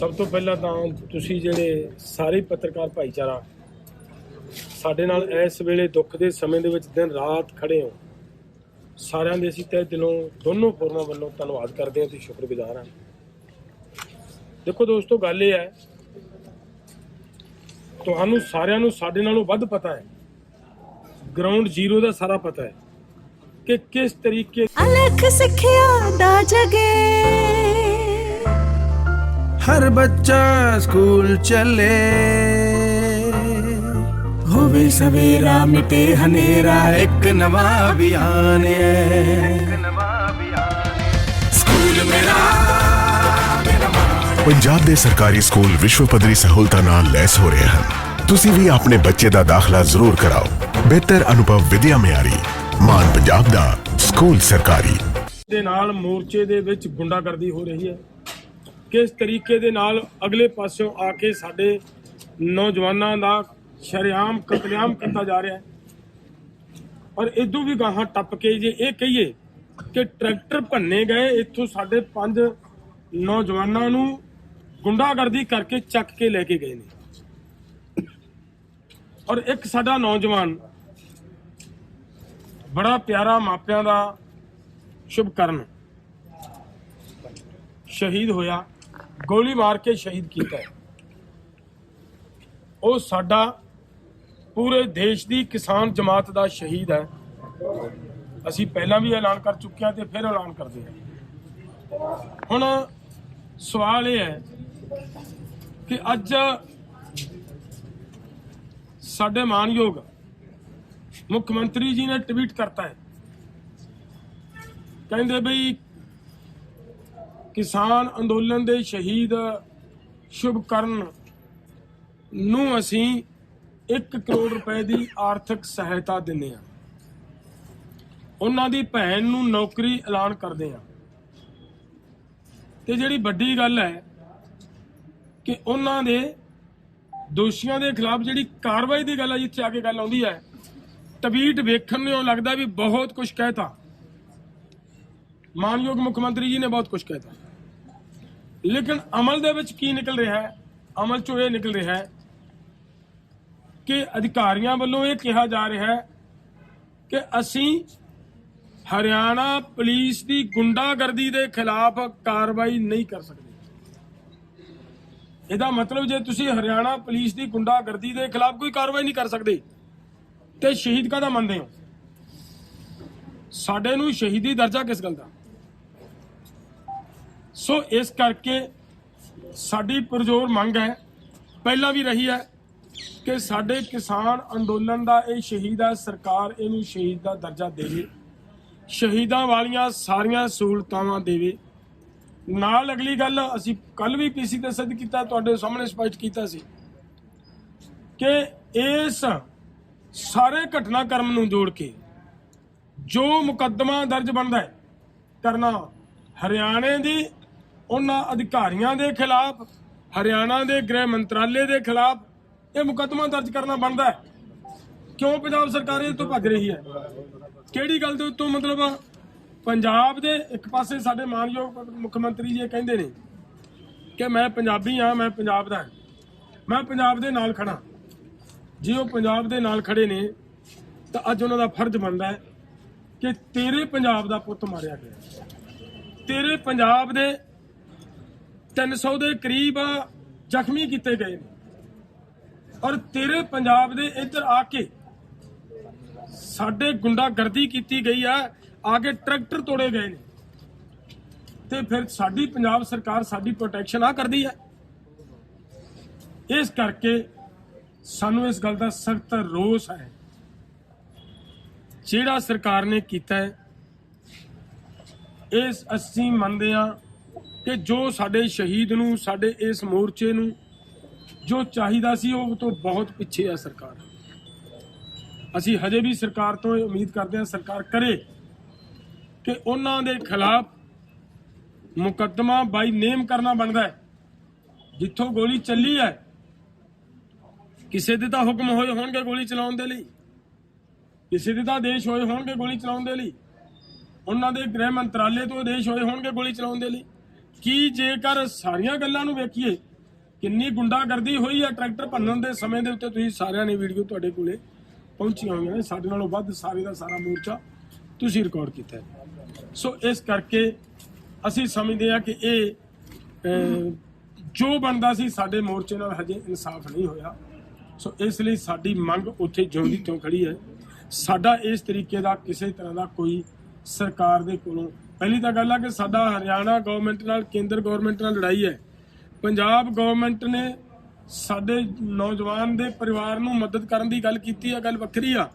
ਸਭ ਤੋਂ ਪਹਿਲਾਂ ਤਾਂ ਤੁਸੀਂ ਜਿਹੜੇ ਸਾਰੇ ਪੱਤਰਕਾਰ ਭਾਈਚਾਰਾ, ਸਾਡੇ ਨਾਲ ਇਸ ਵੇਲੇ ਦੁੱਖ ਦੇ ਸਮੇਂ ਦੇ ਵਿੱਚ ਦਿਨ ਰਾਤ ਖੜੇ ਹੋ। ਸਾਰਿਆਂ ਦੇ ਅਸੀਂ ਤਹਿ ਦਿਲੋਂ ਦੋਨੋਂ ਫੋਰਮਾਂ ਵੱਲੋਂ ਧੰਨਵਾਦ ਕਰਦੇ ਹਾਂ ਤੇ ਸ਼ੁਕਰਗੁਜ਼ਾਰ ਹਾਂ। ਦੇਖੋ ਦੋਸਤੋ, ਗੱਲ ਇਹ ਹੈ, ਤੁਹਾਨੂੰ ਸਾਰਿਆਂ ਨੂੰ ਸਾਡੇ ਨਾਲੋਂ ਵੱਧ ਪਤਾ ਹੈ। ਗਰਾਊਂਡ ਜ਼ੀਰੋ ਦਾ ਸਾਰਾ ਪਤਾ ਹੈ ਕਿ ਕਿਸ ਤਰੀਕੇ ਅਲਖ ਸਿੱਖਿਆ ਦਾ ਜਗੇ। ਹਰ ਬੱਚਾ ਸਕੂਲ ਚੱਲੇ। ਹੋਵੇ ਸਵੇਰਾ ਮਿਟੇ ਹਨੇਰਾ ਇੱਕ ਨਵਾਂ ਅਭਿਆਨ ਹੈ। ਸਕੂਲ ਮੇਰਾ ਪੰਜਾਬ ਦੇ ਸਰਕਾਰੀ ਸਕੂਲ ਵਿਸ਼ਵ ਪੱਧਰੀ ਸਹੂਲਤਾਂ ਨਾਲ ਲੈਸ ਹੋ ਰਹੇ ਹਨ। ਤੁਸੀਂ ਵੀ ਆਪਣੇ ਬੱਚੇ ਦਾ ਦਾਖਲਾ ਜ਼ਰੂਰ ਕਰਾਓ। ਬਿਹਤਰ ਅਨੁਭਵ ਵਿਦਿਆ ਮਿਆਰੀ ਮਾਨ ਪੰਜਾਬ ਦਾ ਸਕੂਲ ਸਰਕਾਰੀ। ਦੇ ਨਾਲ ਮੋਰਚੇ ਦੇ ਵਿੱਚ ਗੁੰਡਾਗਰਦੀ ਹੋ ਰਹੀ ਹੈ। ਕਿਸ ਤਰੀਕੇ ਦੇ ਨਾਲ ਅਗਲੇ ਪਾਸਿਓਂ ਆ ਕੇ ਸਾਡੇ ਨੌਜਵਾਨਾਂ ਦਾ ਸ਼ਰੇਆਮ ਕਤਲੇਆਮ ਕੀਤਾ ਜਾ ਰਿਹਾ ਹੈ? ਔਰ ਇਦੋਂ ਵੀ ਗਾਹਾਂ ਟੱਪ ਕੇ ਜੇ ਇਹ ਕਹੀਏ ਕਿ ਟਰੈਕਟਰ ਭੰਨੇ ਗਏ, ਇੱਥੋਂ ਸਾਡੇ ਪੰਜ ਨੌਜਵਾਨਾਂ ਨੂੰ ਗੁੰਡਾਗਰਦੀ ਕਰਕੇ ਚੱਕ ਕੇ ਲੈ ਕੇ ਗਏ ਨੇ। ਔਰ ਇੱਕ ਸਾਡਾ ਨੌਜਵਾਨ ਬੜਾ ਪਿਆਰਾ ਮਾਪਿਆਂ ਦਾ ਸ਼ੁਭਕਰਨ ਸ਼ਹੀਦ ਹੋਇਆ। ਗੋਲੀ ਮਾਰ ਕੇ ਸ਼ਹੀਦ ਕੀਤਾ ਉਹ ਸਾਡਾ ਪੂਰੇ ਦੇਸ਼ ਦੀ ਕਿਸਾਨ ਜਮਾਤ ਦਾ ਸ਼ਹੀਦ ਹੈ। ਅਸੀਂ ਪਹਿਲਾਂ ਵੀ ਐਲਾਨ ਕਰ ਚੁੱਕੇ ਹਾਂ ਤੇ ਫਿਰ ਐਲਾਨ ਕਰਦੇ ਹਾਂ। ਹੁਣ ਸਵਾਲ ਇਹ ਹੈ ਕਿ ਅੱਜ ਸਾਡੇ ਮਾਨਯੋਗ ਮੁੱਖ ਮੰਤਰੀ ਜੀ ਨੇ ਟਵੀਟ ਕਰਤਾ ਹੈ। ਕਹਿੰਦੇ ਬਈ ਕਿਸਾਨ ਅੰਦੋਲਨ ਦੇ ਸ਼ਹੀਦ ਸ਼ੁਭਕਰਨ ਨੂੰ ਅਸੀਂ 1 ਕਰੋੜ ਰੁਪਏ ਦੀ ਆਰਥਿਕ ਸਹਾਇਤਾ ਦਿੰਦੇ ਹਾਂ। ਉਹਨਾਂ ਦੀ ਭੈਣ ਨੂੰ ਨੌਕਰੀ ਐਲਾਨ ਕਰਦੇ ਹਾਂ। ਤੇ ਜਿਹੜੀ ਵੱਡੀ ਗੱਲ ਹੈ ਕਿ ਉਹਨਾਂ ਦੇ ਦੋਸ਼ੀਆਂ ਦੇ ਖਿਲਾਫ ਜਿਹੜੀ ਕਾਰਵਾਈ ਦੀ ਗੱਲ ਹੈ ਜਿੱਥੇ ਆ ਕੇ ਗੱਲ ਆਉਂਦੀ ਹੈ ਟਵੀਟ ਵੇਖਣ ਨੂੰ ਲੱਗਦਾ ਵੀ ਬਹੁਤ ਕੁਝ ਕਹਿਤਾ। ਮਾਨਯੋਗ ਮੁੱਖ ਮੰਤਰੀ ਜੀ ਨੇ ਬਹੁਤ ਕੁਝ ਕਹਿਤਾ। ਲੇਕਿਨ ਅਮਲ ਦੇ ਵਿੱਚ ਕੀ ਨਿਕਲ ਰਿਹਾ ਹੈ? ਅਮਲ ਚੋਂ ਇਹ ਨਿਕਲ ਰਿਹਾ ਹੈ ਕਿ ਅਧਿਕਾਰੀਆਂ ਵੱਲੋਂ ਇਹ ਕਿਹਾ ਜਾ ਰਿਹਾ ਹੈ ਕਿ ਅਸੀਂ ਹਰਿਆਣਾ ਪੁਲਿਸ ਦੀ ਗੁੰਡਾਗਰਦੀ ਦੇ ਖਿਲਾਫ ਕਾਰਵਾਈ ਨਹੀਂ ਕਰ ਸਕਦੇ। ਇਹਦਾ ਮਤਲਬ ਜੇ ਤੁਸੀਂ ਹਰਿਆਣਾ ਪੁਲਿਸ ਦੀ ਗੁੰਡਾਗਰਦੀ ਦੇ ਖਿਲਾਫ ਕੋਈ ਕਾਰਵਾਈ ਨਹੀਂ ਕਰ ਸਕਦੇ, ਤੇ ਸ਼ਹੀਦ ਕਾਹਦਾ ਮੰਨਦੇ ਹੋ? ਸਾਡੇ ਨੂੰ ਸ਼ਹੀਦੀ ਦਰਜਾ ਕਿਸ ਗੱਲ ਦਾ? ਸੋ ਇਸ ਕਰਕੇ ਸਾਡੀ ਪਰਜ਼ੋਰ ਮੰਗ ਹੈ, ਪਹਿਲਾਂ ਵੀ ਰਹੀ ਹੈ ਕਿ ਸਾਡੇ ਕਿਸਾਨ ਅੰਦੋਲਨ ਦਾ ਇਹ ਸ਼ਹੀਦ ਹੈ ਸਰਕਾਰ ਇਹਨੂੰ ਸ਼ਹੀਦ ਦਾ ਦਰਜਾ ਦੇਵੇ, ਸ਼ਹੀਦਾਂ ਵਾਲੀਆਂ ਸਾਰੀਆਂ ਸਹੂਲਤਾਵਾਂ ਦੇਵੇ। ਨਾਲ ਅਗਲੀ ਗੱਲ, ਅਸੀਂ ਕੱਲ ਵੀ ਪੀਸੀ ਤੇ ਸਿੱਧ ਕੀਤਾ, ਤੁਹਾਡੇ ਸਾਹਮਣੇ ਸਪਸ਼ਟ ਕੀਤਾ ਸੀ ਕਿ ਇਸ ਸਾਰੇ ਘਟਨਾਕ੍ਰਮ ਨੂੰ ਜੋੜ ਕੇ ਜੋ ਮੁਕੱਦਮਾ ਦਰਜ ਬਣਦਾ ਹੈ ਕਰਨਾ ਹਰਿਆਣੇ ਦੀ ਉਹਨਾਂ ਅਧਿਕਾਰੀਆਂ ਦੇ ਖਿਲਾਫ, ਹਰਿਆਣਾ ਦੇ ਗ੍ਰਹਿ ਮੰਤਰਾਲੇ ਦੇ ਖਿਲਾਫ ਇਹ ਮੁਕੱਦਮਾ ਦਰਜ ਕਰਨਾ ਬਣਦਾ ਹੈ। ਕਿਉਂ ਪੰਜਾਬ ਸਰਕਾਰ ਇਹ ਤੋਂ ਭੱਜ ਰਹੀ ਹੈ? ਕਿਹੜੀ ਗੱਲ ਦੇ ਉੱਤੋਂ ਮਤਲਬ ਪੰਜਾਬ ਦੇ ਇੱਕ ਪਾਸੇ ਸਾਡੇ ਮਾਨਯੋਗ ਮੁੱਖ ਮੰਤਰੀ ਜੀ ਇਹ ਕਹਿੰਦੇ ਨੇ ਕਿ ਮੈਂ ਪੰਜਾਬੀ ਹਾਂ, ਮੈਂ ਪੰਜਾਬ ਦਾ ਮੈਂ ਪੰਜਾਬ ਦੇ ਨਾਲ ਖੜਾ ਜੇ ਉਹ ਪੰਜਾਬ ਦੇ ਨਾਲ ਖੜੇ ਨੇ, ਤਾਂ ਅੱਜ ਉਹਨਾਂ ਦਾ ਫਰਜ਼ ਬਣਦਾ ਹੈ ਕਿ ਤੇਰੇ ਪੰਜਾਬ ਦਾ ਪੁੱਤ ਮਾਰਿਆ ਗਿਆ। ਤੇਰੇ ਪੰਜਾਬ ਦੇ 300 ਦੇ ਕਰੀਬ ਜ਼ਖਮੀ ਕੀਤੇ ਗਏ ਨੇ। ਔਰ ਤੇਰੇ ਪੰਜਾਬ ਦੇ ਇੱਧਰ ਆ ਕੇ ਸਾਡੇ ਗੁੰਡਾਗਰਦੀ ਕੀਤੀ ਗਈ ਆ ਆ ਕੇ ਟਰੈਕਟਰ ਤੋੜੇ ਗਏ ਨੇ। ਤੇ ਫਿਰ ਸਾਡੀ ਪੰਜਾਬ ਸਰਕਾਰ ਸਾਡੀ ਪ੍ਰੋਟੈਕਸ਼ਨ ਆ ਕਰਦੀ ਹੈ ਇਸ ਕਰਕੇ ਸਾਨੂੰ ਇਸ ਗੱਲ ਦਾ ਸਖਤ ਰੋਸ ਹੈ। ਜਿਹੜਾ ਸਰਕਾਰ ਨੇ ਕੀਤਾ ਹੈ, ਇਸ ਅਸੀਂ ਮੰਨਦੇ ਹਾਂ ਕਿ ਜੋ ਸਾਡੇ ਸ਼ਹੀਦ ਨੂੰ, ਸਾਡੇ ਇਸ ਮੋਰਚੇ ਨੂੰ ਜੋ ਚਾਹੀਦਾ ਸੀ, ਉਹ ਤੋਂ ਬਹੁਤ ਪਿੱਛੇ ਆ ਸਰਕਾਰ। ਅਸੀਂ ਹਜੇ ਵੀ ਸਰਕਾਰ ਤੋਂ ਇਹ ਉਮੀਦ ਕਰਦੇ ਹਾਂ ਸਰਕਾਰ ਕਰੇ ਕਿ ਉਹਨਾਂ ਦੇ ਖਿਲਾਫ ਮੁਕੱਦਮਾ ਬਾਈ ਨੇਮ ਕਰਨਾ ਬਣਦਾ ਹੈ। ਜਿੱਥੋਂ ਗੋਲੀ ਚੱਲੀ ਹੈ, ਕਿਸੇ ਦੇ ਤਾਂ ਹੁਕਮ ਹੋਏ ਹੋਣਗੇ ਗੋਲੀ ਚਲਾਉਣ ਦੇ ਲਈ। ਕਿਸੇ ਦੇ ਤਾਂ ਆਦੇਸ਼ ਹੋਏ ਹੋਣਗੇ ਗੋਲੀ ਚਲਾਉਣ ਦੇ ਲਈ। ਉਹਨਾਂ ਦੇ ਗ੍ਰਹਿ ਮੰਤਰਾਲੇ ਤੋਂ ਆਦੇਸ਼ ਹੋਏ ਹੋਣਗੇ ਗੋਲੀ ਚਲਾਉਣ ਦੇ ਲਈ। ਕੀ ਜੇਕਰ ਸਾਰੀਆਂ ਗੱਲਾਂ ਨੂੰ ਵੇਖੀਏ, ਕਿੰਨੀ ਗੁੰਡਾਗਰਦੀ ਹੋਈ ਹੈ ਟਰੈਕਟਰ ਭੰਨਣ ਦੇ ਸਮੇਂ ਦੇ ਉੱਤੇ, ਤੁਸੀਂ ਸਾਰਿਆਂ ਨੇ ਵੀਡੀਓ ਤੁਹਾਡੇ ਕੋਲੇ ਪਹੁੰਚੀਆਂ ਹੋਈਆਂ ਨੇ, ਸਾਡੇ ਨਾਲੋਂ ਵੱਧ ਸਾਰੇ ਦਾ ਸਾਰਾ ਮੋਰਚਾ ਤੁਸੀਂ ਰਿਕਾਰਡ ਕੀਤਾ ਸੋ ਇਸ ਕਰਕੇ ਅਸੀਂ ਸਮਝਦੇ ਹਾਂ ਕਿ ਇਹ ਜੋ ਬਣਦਾ ਸੀ ਸਾਡੇ ਮੋਰਚੇ ਨਾਲ ਹਜੇ ਇਨਸਾਫ ਨਹੀਂ ਹੋਇਆ। ਸੋ ਇਸ ਲਈ ਸਾਡੀ ਮੰਗ ਉੱਥੇ ਜਿਉਂਦੀ ਤੋਂ ਖੜੀ ਹੈ। ਸਾਡਾ ਇਸ ਤਰੀਕੇ ਦਾ ਕਿਸੇ ਤਰ੍ਹਾਂ ਦਾ ਕੋਈ ਸਰਕਾਰ ਦੇ ਕੋਲੋਂ ਪਹਿਲੀ ਤਾਂ ਗੱਲ ਆ ਕਿ ਸਾਡਾ ਹਰਿਆਣਾ ਗਵਰਨਮੈਂਟ ਨਾਲ, ਕੇਂਦਰ ਗਵਰਨਮੈਂਟ ਨਾਲ ਲੜਾਈ ਹੈ। ਪੰਜਾਬ ਗਵਰਨਮੈਂਟ ਨੇ ਸਾਡੇ ਨੌਜਵਾਨ ਦੇ ਪਰਿਵਾਰ ਨੂੰ ਮਦਦ ਕਰਨ ਦੀ ਗੱਲ ਕੀਤੀ ਆ, ਗੱਲ ਵੱਖਰੀ ਆ।